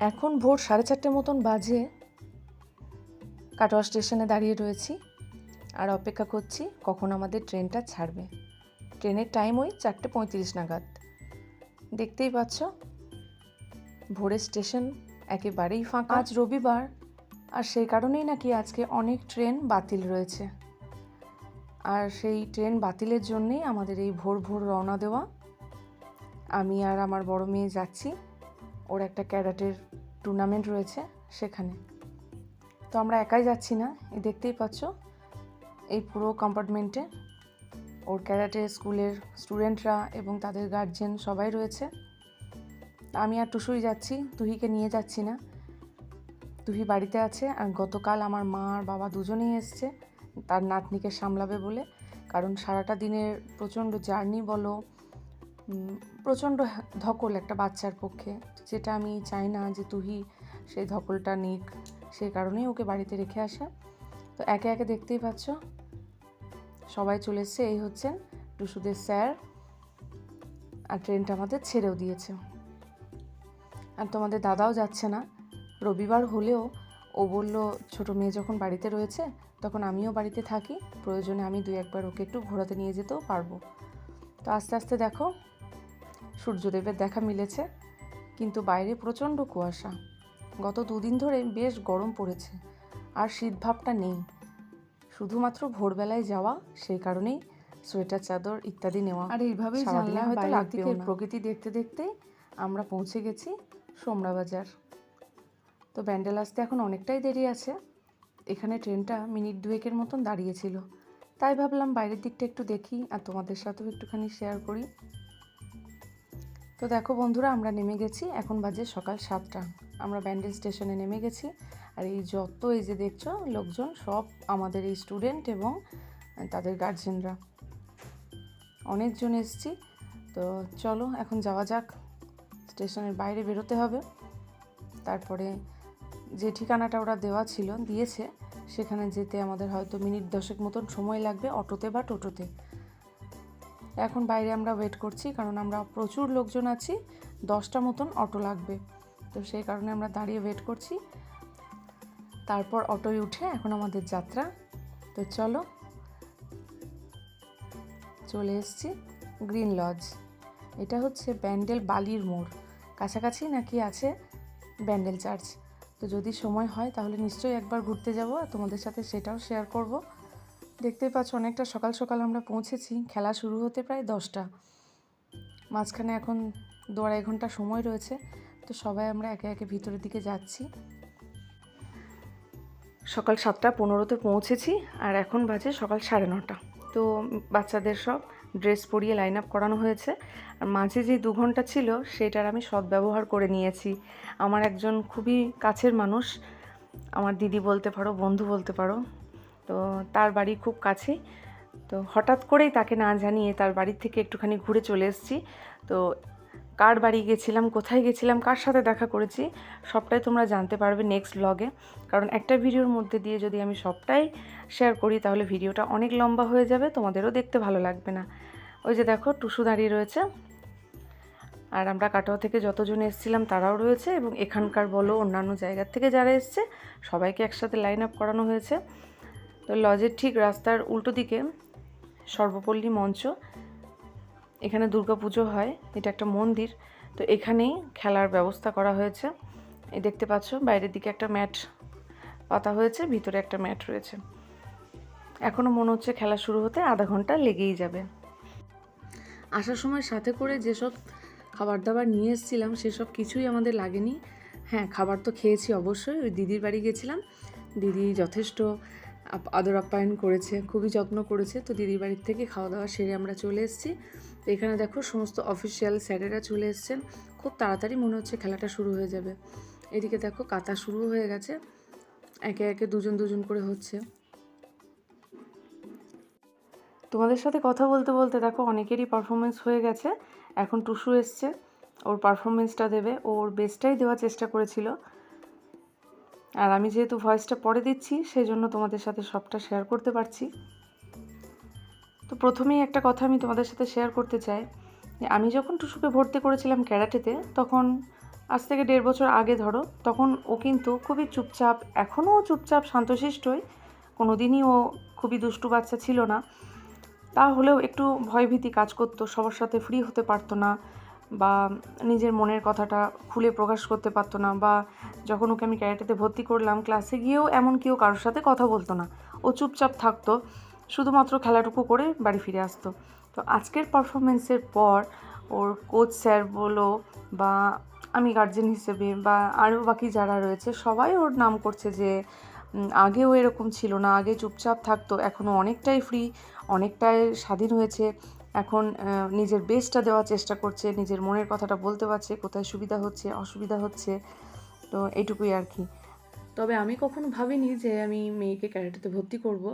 এখন ভোর সাড়ে চারটে মতন বাজে। কাটোয়া স্টেশনে দাঁড়িয়ে রয়েছি আর অপেক্ষা করছি কখন আমাদের ট্রেনটা ছাড়বে। ট্রেনের টাইম ওই চারটে পঁয়ত্রিশ নাগাদ। দেখতেই পাচ্ছ, ভোরের স্টেশন একেবারেই ফাঁকা। আজ রবিবার, আর সেই কারণেই নাকি আজকে অনেক ট্রেন বাতিল রয়েছে। আর সেই ট্রেন বাতিলের জন্যেই আমাদের এই ভোর ভোর রওনা দেওয়া। আমি আর আমার বড় মেয়ে যাচ্ছি। ওর একটা ক্যারাটের টুর্নামেন্ট রয়েছে সেখানে। তো আমরা একাই যাচ্ছি না, এই দেখতেই পাচ্ছ, এই পুরো কম্পার্টমেন্টে ওর ক্যারাটে স্কুলের স্টুডেন্টরা এবং তাদের গার্জেন সবাই রয়েছে। আমি আর টুসুই যাচ্ছি, তুহিকে নিয়ে যাচ্ছি না। তুহি বাড়িতে আছে, আর গতকাল আমার মা আর বাবা দুজনেই এসছে, তার নাতনিকে সামলাবে বলে। কারণ সারাটা দিনের প্রচণ্ড জার্নি বলো প্রচণ্ড ধকল একটা বাচ্চার পক্ষে। যেটা আমি চাই না যে তুহি সেই ধকলটা নিক সেই কারণেই ওকে বাড়িতে রেখে আসা। তো একে একে দেখতেই পাচ্ছ, সবাই চলে এসছে। এই হচ্ছেন টুসুদের স্যার আর ট্রেনটা আমাদের ছেড়েও দিয়েছে। আর তোমাদের দাদাও যাচ্ছে না। রবিবার হলেও ও বলল, ছোট মেয়ে যখন বাড়িতে রয়েছে, তখন আমিও বাড়িতে থাকি। প্রয়োজনে আমি দুই একবার ওকে একটু ঘোরাতে নিয়ে যেতেও পারব। তো আস্তে আস্তে দেখো সূর্যদেবের দেখা মিলেছে কিন্তু বাইরে প্রচণ্ড কুয়াশা। গত দুদিন ধরে বেশ গরম পড়েছে আর শীতভাবটা নেই। শুধুমাত্র ভোরবেলায় যাওয়া সেই কারণেই সোয়েটার চাদর ইত্যাদি নেওয়া। আর এইভাবেই জানলা হয়তো। প্রকৃতি দেখতে দেখতে আমরা পৌঁছে গেছি সোমরা বাজার তো ব্যান্ডেল আসতে এখন অনেকটাই দেরি আছে। এখানে ট্রেনটা মিনিট দুয়েকের মতন দাঁড়িয়েছিল। তাই ভাবলাম বাইরের দিকটা একটু দেখি আর তোমাদের সাথেও একটুখানি শেয়ার করি। তো দেখো বন্ধুরা, আমরা নেমে গেছি। এখন বাজে সকাল সাতটা। আমরা ব্যান্ডেল স্টেশনে নেমে গেছি। আর এই যত এই যে দেখছ, লোকজন সব আমাদের এই স্টুডেন্ট এবং তাদের গার্জেনরা। অনেকজন এসছি। তো চলো, এখন যাওয়া যাক। স্টেশনের বাইরে বেরোতে হবে। তারপরে যে ঠিকানাটা ওরা দেওয়া ছিল, দিয়েছে, সেখানে যেতে আমাদের হয়তো মিনিট দশেক মতন সময় লাগবে অটোতে বা টোটোতে। এখন বাইরে আমরা ওয়েট করছি, কারণ আমরা প্রচুর লোকজন আছি, দশটা মতন অটো লাগবে। তো সেই কারণে আমরা দাঁড়িয়ে ওয়েট করছি। তারপর অটোয় উঠে এখন আমাদের যাত্রা। তো চলো, চলে এসছি গ্রিন লজ এটা হচ্ছে ব্যান্ডেল বালির মোড়। কাছাকাছি নাকি আছে ব্যান্ডেল চার্চ? তো যদি সময় হয় তাহলে নিশ্চয়ই একবার ঘুরতে যাব, আর তোমাদের সাথে সেটাও শেয়ার করব। দেখতেই পাচ্ছ অনেকটা সকাল সকাল আমরা পৌঁছেছি। খেলা শুরু হতে প্রায় দশটা। মাঝখানে এখন দু আড়াই ঘণ্টা সময় রয়েছে। তো সবাই আমরা একে একে ভিতরের দিকে যাচ্ছি। সকাল সাতটা পনেরোতে পৌঁছেছি আর এখন বাজে সকাল সাড়ে নটা। তো বাচ্চাদের সব ড্রেস পরিয়ে লাইন আপ করানো হয়েছে। আর মাঝে যে দু ঘণ্টা ছিল সেটার আমি সদ্ব্যবহার করে নিয়েছি। আমার একজন খুবই কাছের মানুষ। আমার দিদি বলতে পারো, বন্ধু বলতে পারো। তো তার বাড়ি খুব কাছেই তো হঠাৎ করেই তাকে না জানিয়ে তার বাড়ির থেকে একটুখানি ঘুরে চলে এসেছি। তো কার বাড়ি গেছিলাম, কোথায় গেছিলাম, কার সাথে দেখা করেছি, সবটাই তোমরা জানতে পারবে নেক্সট ব্লগে কারণ একটা ভিডিওর মধ্যে দিয়ে যদি আমি সবটাই শেয়ার করি, তাহলে ভিডিওটা অনেক লম্বা হয়ে যাবে, তোমাদেরও দেখতে ভালো লাগবে না। ওই যে দেখো, টুসু দাঁড়িয়ে রয়েছে। আর আমরা কাটোয়া থেকে যতজন এসেছিলাম, তারাও রয়েছে এবং এখানকার বলো অন্যান্য জায়গার থেকে যারা এসছে, সবাইকে একসাথে লাইন আপ করানো হয়েছে। তো লজের ঠিক রাস্তার উল্টো দিকে সর্বপল্লী মঞ্চ, এখানে দুর্গাপুজো হয়, এটা একটা মন্দির, তো এখানেই খেলার ব্যবস্থা করা হয়েছে। এই দেখতে পাচ্ছ, বাইরের দিকে একটা ম্যাট পাতা হয়েছে, ভিতরে একটা ম্যাট রয়েছে। এখনও মনে হচ্ছে খেলা শুরু হতে আধা ঘণ্টা লেগেই যাবে। আসার সময় সাথে করে যেসব খাবার দাবার নিয়ে এসেছিলাম, সেসব কিছুই আমাদের লাগেনি। হ্যাঁ খাবার তো খেয়েছি অবশ্যই, ওই দিদির বাড়ি গেছিলাম। দিদি যথেষ্ট আদর আপ্যায়ন করেছে, খুবই যত্ন করেছে। তো দিদির বাড়ির থেকে খাওয়া দাওয়া সেরে আমরা চলে এসেছি। তো এখানে দেখো সমস্ত অফিসিয়াল স্যারেরা চলে এসেছেন। খুব তাড়াতাড়ি মনে হচ্ছে খেলাটা শুরু হয়ে যাবে। এদিকে দেখো কাতা শুরু হয়ে গেছে। একে একে দুজন দুজন করে হচ্ছে। তোমাদের সাথে কথা বলতে বলতে দেখো অনেকেরই পারফরমেন্স হয়ে গেছে। এখন টুসু এসছে। ওর পারফরমেন্সটা দেবে। ওর বেস্টটাই দেওয়ার চেষ্টা করেছিল। আর আমি যেহেতু ভয়েসটা পরে দিচ্ছি সেই জন্য তোমাদের সাথে সবটা শেয়ার করতে পারছি। তো প্রথমেই একটা কথা আমি তোমাদের সাথে শেয়ার করতে চাই। যে আমি যখন টুসুকে ভর্তি করেছিলাম ক্যারাটেতে, তখন আজ থেকে দেড় বছর আগে ধরো, তখন ও কিন্তু খুবই চুপচাপ, এখনও চুপচাপ শান্তশিষ্টই। কোনো দিনই ও খুবই দুষ্টু বাচ্চা ছিল না। তাহলেও একটু ভয়ভীতি কাজ করতো, সবার সাথে ফ্রি হতে পারতো না। বা নিজের মনের কথাটা খুলে প্রকাশ করতে পারতো না বা যখন ওকে আমি ক্যারেটেতে ভর্তি করলাম ক্লাসে গিয়েও এমন কেউ কারোর সাথে কথা বলতো না। ও চুপচাপ থাকতো, শুধুমাত্র খেলাটুকু করে বাড়ি ফিরে আসতো। তো আজকের পারফরমেন্সের পর ওর কোচ স্যার বলো বা আমি গার্জেন হিসেবে বা আরও বাকি যারা রয়েছে, সবাই ওর নাম করছে যে আগেও এরকম ছিল না, আগে চুপচাপ থাকতো এখনও অনেকটাই ফ্রি অনেকটাই স্বাধীন হয়েছে। এখন নিজের বেস্টটা দেওয়ার চেষ্টা করছে, নিজের মনের কথাটা বলতে পারছে, কোথায় সুবিধা হচ্ছে, অসুবিধা হচ্ছে, তো এইটুকুই আর কি। তবে আমি কখনো ভাবিনি যে আমি মেয়েকে ক্যারেটেতে ভর্তি করব।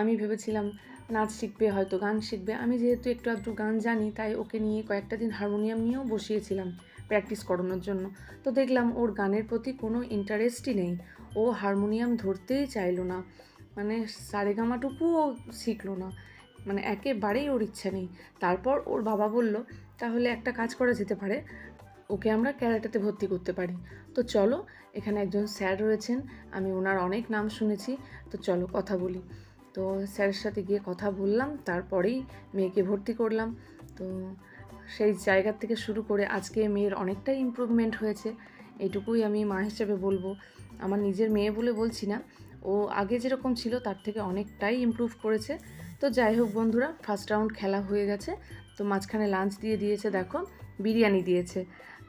আমি ভেবেছিলাম নাচ শিখবে, হয়তো গান শিখবে। আমি যেহেতু একটু আধটু গান জানি, তাই ওকে নিয়ে কয়েকটা দিন হারমোনিয়াম নিয়েও বসিয়েছিলাম প্র্যাকটিস করানোর জন্য। তো দেখলাম ওর গানের প্রতি কোনো ইন্টারেস্টই নেই। ও হারমোনিয়াম ধরতেই চাইলো না। মানে সারেগামাটুকুও শিখলো না। মানে একেবারেই ওর ইচ্ছা নেই। তারপর ওর বাবা বলল, তাহলে একটা কাজ করা যেতে পারে। ওকে আমরা ক্যারাটেতে ভর্তি করতে পারি। তো চলো, এখানে একজন স্যার রয়েছেন। আমি ওনার অনেক নাম শুনেছি। তো চলো কথা বলি। তো স্যারের সাথে গিয়ে কথা বললাম। তারপরেই মেয়েকে ভর্তি করলাম। তো সেই জায়গার থেকে শুরু করে আজকে মেয়ের অনেকটাই ইমপ্রুভমেন্ট হয়েছে। এটুকুই আমি মা হিসেবে বলব। আমার নিজের মেয়ে বলে বলছি না। ও আগে যেরকম ছিল, তার থেকে অনেকটাই ইমপ্রুভ করেছে। তো যাই হোক বন্ধুরা ফার্স্ট রাউন্ড খেলা হয়ে গেছে। তো মাঝখানে লাঞ্চ দিয়ে দিয়েছে, দেখো, বিরিয়ানি দিয়েছে।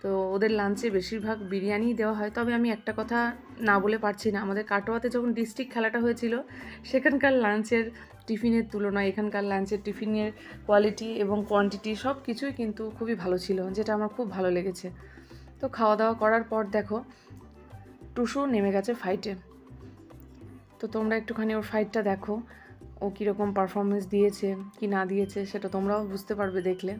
তো ওদের লাঞ্চে বেশিরভাগ বিরিয়ানিই দেওয়া হয়। তবে আমি একটা কথা না বলে পারছি না। আমাদের কাটোয়াতে যখন ডিস্ট্রিক্ট খেলাটা হয়েছিল, সেখানকার লাঞ্চের টিফিনের তুলনায়, এখানকার লাঞ্চের টিফিনের কোয়ালিটি এবং কোয়ান্টিটি সব কিছুই কিন্তু খুবই ভালো ছিল, যেটা আমার খুব ভালো লেগেছে। তো খাওয়া দাওয়া করার পর দেখো, টুসু নেমে গেছে ফাইটে তো তোমরা একটুখানি ওর ফাইটটা দেখো। ও কীরকম পারফরমেন্স দিয়েছে কি না দিয়েছে সেটা তোমরাও বুঝতে পারবে দেখলে।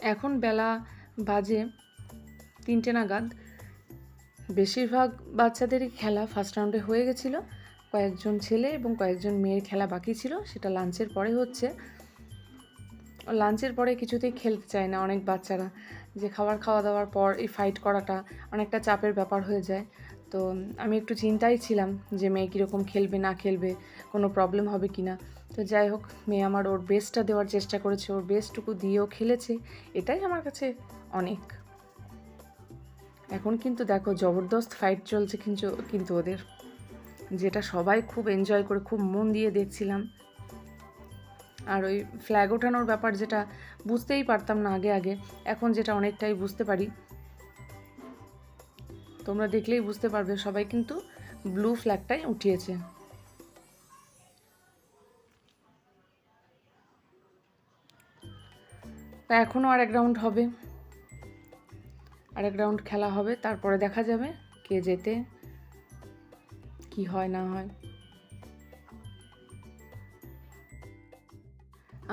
এখন বেলা বাজে তিনটে নাগাদ। বেশিরভাগ বাচ্চাদেরই খেলা ফার্স্ট রাউন্ডে হয়ে গেছিল। কয়েকজন ছেলে এবং কয়েকজন মেয়ের খেলা বাকি ছিল। সেটা লাঞ্চের পরে হচ্ছে। লাঞ্চের পরে কিছুতেই খেলতে চায় না অনেক বাচ্চারা। যে খাবার খাওয়া দাওয়ার পর এই ফাইট করাটা অনেকটা চাপের ব্যাপার হয়ে যায়। তো আমি একটু চিন্তায় ছিলাম যে মেয়ে কীরকম খেলবে, না খেলবে, কোনো প্রবলেম হবে কি না তো যাই হোক, মেয়ে আমার ওর বেস্টটা দেওয়ার চেষ্টা করেছে, ওর বেস্টটুকু দিয়েও খেলেছে। এটাই আমার কাছে অনেক। এখন কিন্তু দেখো, জবরদস্ত ফাইট চলছে কিন্তু কিন্তু ওদের। যেটা সবাই খুব এনজয় করে, খুব মন দিয়ে দেখছিলাম। আর ওই ফ্ল্যাগ ওঠানোর ব্যাপার যেটা বুঝতেই পারতাম না আগে আগে। এখন যেটা অনেকটাই বুঝতে পারি তোমরা দেখলেই বুঝতে পারবে, সবাই কিন্তু ব্লু ফ্ল্যাগটাই উঠিয়েছে। তা এখনও আর এক রাউন্ড হবে। আর এক রাউন্ড খেলা হবে, তারপরে দেখা যাবে কে যেতে কি হয়, না হয়।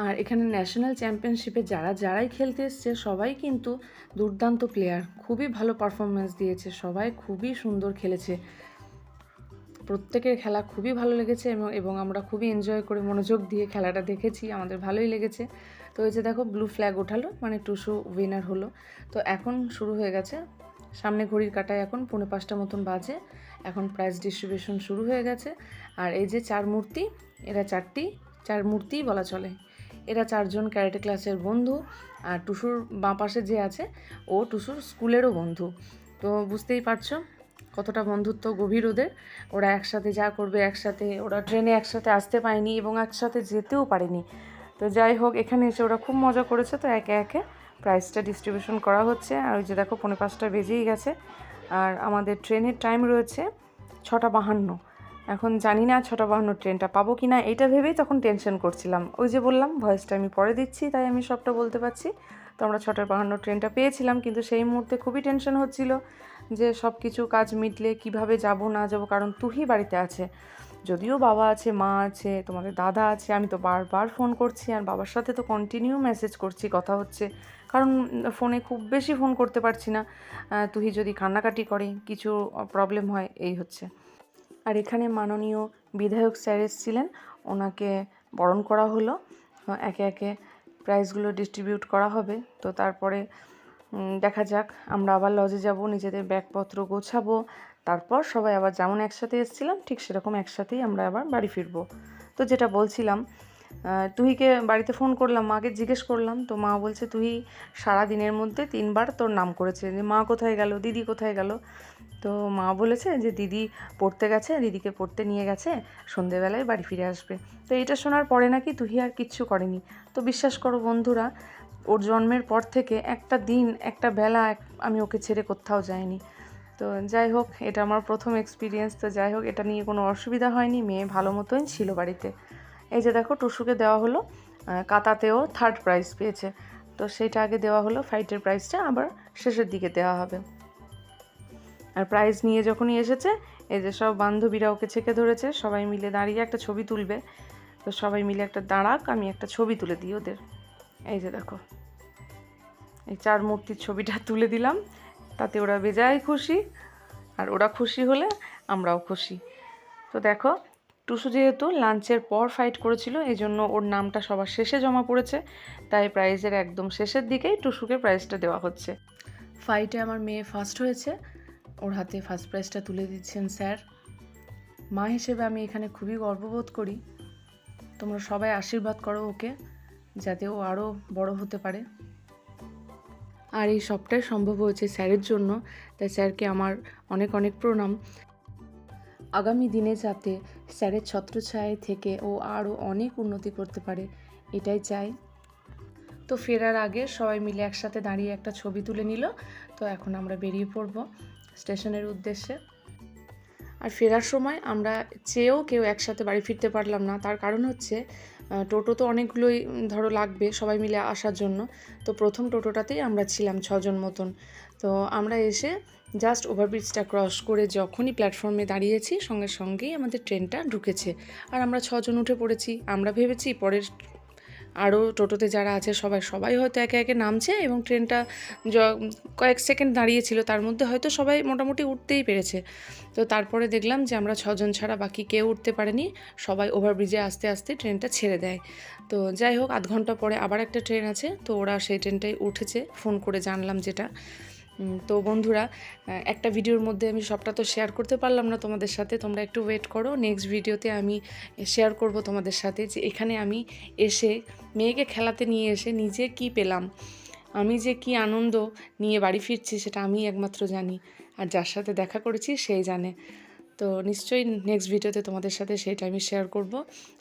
আর এখানে ন্যাশনাল চ্যাম্পিয়নশিপে যারা, যারাই খেলতে এসছে, সবাই কিন্তু দুর্দান্ত প্লেয়ার খুবই ভালো পারফরমেন্স দিয়েছে, সবাই খুবই সুন্দর খেলেছে। প্রত্যেকের খেলা খুবই ভালো লেগেছে এবং এবং আমরা খুবই এনজয় করে মনোযোগ দিয়ে খেলাটা দেখেছি, আমাদের ভালোই লেগেছে। তো এই যে দেখো ব্লু ফ্ল্যাগ ওঠালো মানে টুসু উইনার হলো। তো এখন শুরু হয়ে গেছে, সামনে ঘড়ির কাটায় এখন পৌনে পাঁচটা মতন বাজে, এখন প্রাইজ ডিস্ট্রিবিউশন শুরু হয়ে গেছে। আর এই যে চার মূর্তি, এরা চারটি, চার মূর্তিই বলা চলে। এরা চারজন ক্যারেটে ক্লাসের বন্ধু আর টুসুর বাঁ পাশে যে আছে, ও টুসুর স্কুলেরও বন্ধু। তো বুঝতেই পারছ কতটা বন্ধুত্ব গভীর ওদের। ওরা একসাথে যা করবে একসাথে, ওরা ট্রেনে একসাথে আসতে পায়নি এবং একসাথে যেতেও পারেনি। তো যাই হোক, এখানে এসে ওরা খুব মজা করেছে তো একে একে। প্রাইসটা ডিস্ট্রিবিউশন করা হচ্ছে। আর ওই যে দেখো, পৌনে পাঁচটা বেজেই গেছে। আর আমাদের ট্রেনের টাইম রয়েছে ছটা বাহান্ন। এখন জানি না ছটা বাহান্ন ট্রেনটা পাবো কি না এটা ভেবেই তখন টেনশন করছিলাম। ওই যে বললাম ভয়েসটা আমি পরে দিচ্ছি, তাই আমি সবটা বলতে পারছি। তো আমরা ছটার বাহান্ন ট্রেনটা পেয়েছিলাম, কিন্তু সেই মুহূর্তে খুবই টেনশন হচ্ছিল যে সব কিছু কাজ মিটলে কীভাবে যাব, না যাব, কারণ তুহি বাড়িতে আছে। যদিও বাবা আছে, মা আছে, তোমাদের দাদা আছে, আমি তো বারবার ফোন করছি, আর বাবার সাথে তো কন্টিনিউ মেসেজ করছি, কথা হচ্ছে। কারণ ফোনে খুব বেশি ফোন করতে পারছি না। তুহি যদি কান্নাকাটি করে, কিছু প্রবলেম হয়, এই হচ্ছে। আর এখানে মাননীয় বিধায়ক স্যার এসেছিলেন। ওনাকে বরণ করা হলো। একে একে প্রাইজগুলো ডিস্ট্রিবিউট করা হবে। তো তারপরে দেখা যাক, আমরা আবার লজে যাব, নিজেদের ব্যাগপত্র গোছাবো। তারপর সবাই আবার যেমন একসাথে এসেছিলাম, ঠিক সেরকম একসাথেই আমরা আবার বাড়ি ফিরবো। তো যেটা বলছিলাম তুহিকে বাড়িতে ফোন করলাম, মাকে জিজ্ঞেস করলাম। তো মা বলছে, তুই সারা দিনের মধ্যে তিনবার তোর নাম করেছে। যে মা কোথায় গেল, দিদি কোথায় গেল? তো মা বলেছে যে, দিদি পড়তে গেছে, দিদিকে পড়তে নিয়ে গেছে, সন্ধেবেলায় বাড়ি ফিরে আসবে। তো এটা শোনার পরে নাকি তুহি আর কিচ্ছু করেনি। তো বিশ্বাস করো বন্ধুরা, ওর জন্মের পর থেকে একটা দিন, একটা বেলা আমি ওকে ছেড়ে কোথাও যাইনি। তো যাই হোক, এটা আমার প্রথম এক্সপিরিয়েন্স তো যাই হোক, এটা নিয়ে কোনো অসুবিধা হয়নি, মেয়ে ভালো মতোই ছিল বাড়িতে। এই যে দেখো, টুসুকে দেওয়া হলো কাতাতেও থার্ড প্রাইজ পেয়েছে। তো সেটা আগে দেওয়া হলো ফাইটের প্রাইজটা আবার শেষের দিকে দেওয়া হবে। আর প্রাইজ নিয়ে যখনই এসেছে, এই যে সব বান্ধবীরা ওকে ছেঁকে ধরেছে, সবাই মিলে দাঁড়িয়ে একটা ছবি তুলবে। তো সবাই মিলে একটা দাঁড়াক, আমি একটা ছবি তুলে দিই ওদের। এই যে দেখো, এই চার মূর্তির ছবিটা তুলে দিলাম। তাতে ওরা বেজায় খুশি, আর ওরা খুশি হলে আমরাও খুশি। তো দেখো, টুসু যেহেতু লাঞ্চের পর ফাইট করেছিল, এই জন্য ওর নামটা সবার শেষে জমা পড়েছে। তাই প্রাইজের একদম শেষের দিকেই টুসুকে প্রাইজটা দেওয়া হচ্ছে। ফাইটে আমার মেয়ে ফার্স্ট হয়েছে। ওর হাতে ফার্স্ট প্রাইজটা তুলে দিচ্ছেন স্যার। মা হিসেবে আমি এখানে খুবই গর্ববোধ করি। তোমরা সবাই আশীর্বাদ করো ওকে, যাতে ও আরও বড় হতে পারে। আর এই সবটাই সম্ভব হয়েছে স্যারের জন্য, তাই স্যারকে আমার অনেক অনেক প্রণাম। আগামী দিনে যাতে স্যারের ছত্রছায়া থেকে ও আরও অনেক উন্নতি করতে পারে, এটাই চাই। তো ফেরার আগে সবাই মিলে একসাথে দাঁড়িয়ে একটা ছবি তুলে নিল। তো এখন আমরা বেরিয়ে পড়ব। স্টেশনের উদ্দেশ্যে। আর ফেরার সময় আমরা চেয়েও কেউ একসাথে বাড়ি ফিরতে পারলাম না। তার কারণ হচ্ছে টোটো তো অনেকগুলোই ধরো লাগবে সবাই মিলে আসার জন্য। তো প্রথম টোটোটাতেই আমরা ছিলাম ছজন মতন। তো আমরা এসে জাস্ট ওভারব্রিজটা ক্রস করে যখনই প্ল্যাটফর্মে দাঁড়িয়েছি, সঙ্গে সঙ্গেই আমাদের ট্রেনটা ঢুকেছে। আর আমরা ছজন উঠে পড়েছি। আমরা ভেবেছি পরের আরও টোটোতে যারা আছে সবাই সবাই হয়তো একে একে নামছে এবং ট্রেনটা কয়েক সেকেন্ড দাঁড়িয়েছিল, তার মধ্যে হয়তো সবাই মোটামুটি উঠতেই পেরেছে। তো তারপরে দেখলাম যে আমরা ছজন ছাড়া বাকি কেউ উঠতে পারেনি, সবাই ওভারব্রিজে আস্তে আস্তে ট্রেনটা ছেড়ে দেয়। তো যাই হোক আধ ঘণ্টা পরে আবার একটা ট্রেন আছে, তো ওরা সেই ট্রেনটাই উঠেছে, ফোন করে জানলাম যেটা। তো বন্ধুরা একটা ভিডিওর মধ্যে আমি সবটা তো শেয়ার করতে পারলাম না তোমাদের সাথে। তোমরা একটু ওয়েট করো নেক্সট ভিডিওতে আমি শেয়ার করব তোমাদের সাথে যে এখানে আমি এসে মেয়েকে খেলাতে নিয়ে এসে নিজে কি পেলাম, আমি যে কি আনন্দ নিয়ে বাড়ি ফিরছি সেটা আমি একমাত্র জানি। আর যার সাথে দেখা করেছি সেই জানে। তো নিশ্চয়ই নেক্সট ভিডিওতে তোমাদের সাথে সেটা আমি শেয়ার করব।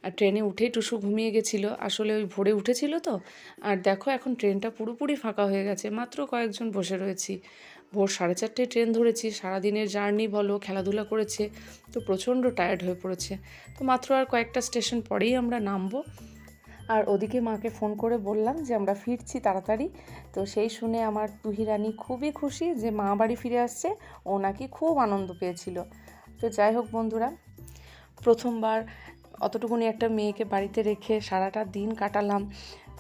আর ট্রেনে উঠেই টুসু ঘুমিয়ে গেছিল। আসলে ওই ভোরে উঠেছিল তো। আর দেখো এখন ট্রেনটা পুরোপুরি ফাঁকা হয়ে গেছে। মাত্র কয়েকজন বসে রয়েছি। ভোর সাড়ে চারটেয় ট্রেন ধরেছি। সারাদিনের জার্নি বলো, খেলাধুলা করেছে। তো প্রচণ্ড টায়ার্ড হয়ে পড়েছে। তো মাত্র আর কয়েকটা স্টেশন পরেই আমরা নামবো। আর ওদিকে মাকে ফোন করে বললাম যে আমরা ফিরছি তাড়াতাড়ি। তো সেই শুনে আমার তুহি রানী খুবই খুশি যে মা বাড়ি ফিরে আসছে। ও নাকি খুব আনন্দ পেয়েছিল। তো যাই হোক বন্ধুরা, প্রথমবার অতটুকুনি একটা মেয়েকে বাড়িতে রেখে সারাটা দিন কাটালাম।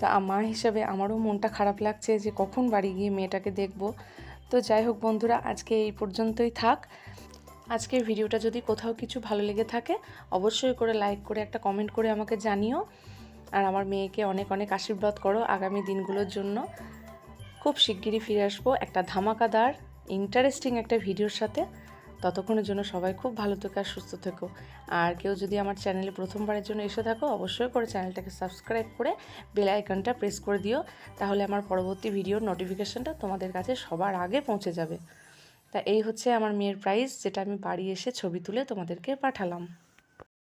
তা মা হিসাবে আমারও মনটা খারাপ লাগছে যে কখন বাড়ি গিয়ে মেয়েটাকে দেখব। তো যাই হোক বন্ধুরা, আজকে এই পর্যন্তই থাক। আজকের ভিডিওটা যদি কোথাও কিছু ভালো লেগে থাকে, অবশ্যই করে লাইক করে একটা কমেন্ট করে আমাকে জানিও। আর আমার মেয়েকে অনেক অনেক আশীর্বাদ করো আগামী দিনগুলোর জন্য। খুব শিগগিরই ফিরে আসব একটা ধামাকাদার ইন্টারেস্টিং একটা ভিডিওর সাথে। ততক্ষণের জন্য সবাই খুব ভালো থেকো আর সুস্থ থেকো। আর কেউ যদি আমার চ্যানেলে প্রথমবারের জন্য এসে থাকো, অবশ্যই করে চ্যানেলটাকে সাবস্ক্রাইব করে বেল আইকনটা প্রেস করে দিও। তাহলে আমার পরবর্তী ভিডিওর নোটিফিকেশানটা তোমাদের কাছে সবার আগে পৌঁছে যাবে। তা এই হচ্ছে আমার মেয়ের প্রাইস যেটা আমি বাড়ি এসে ছবি তুলে তোমাদেরকে পাঠালাম।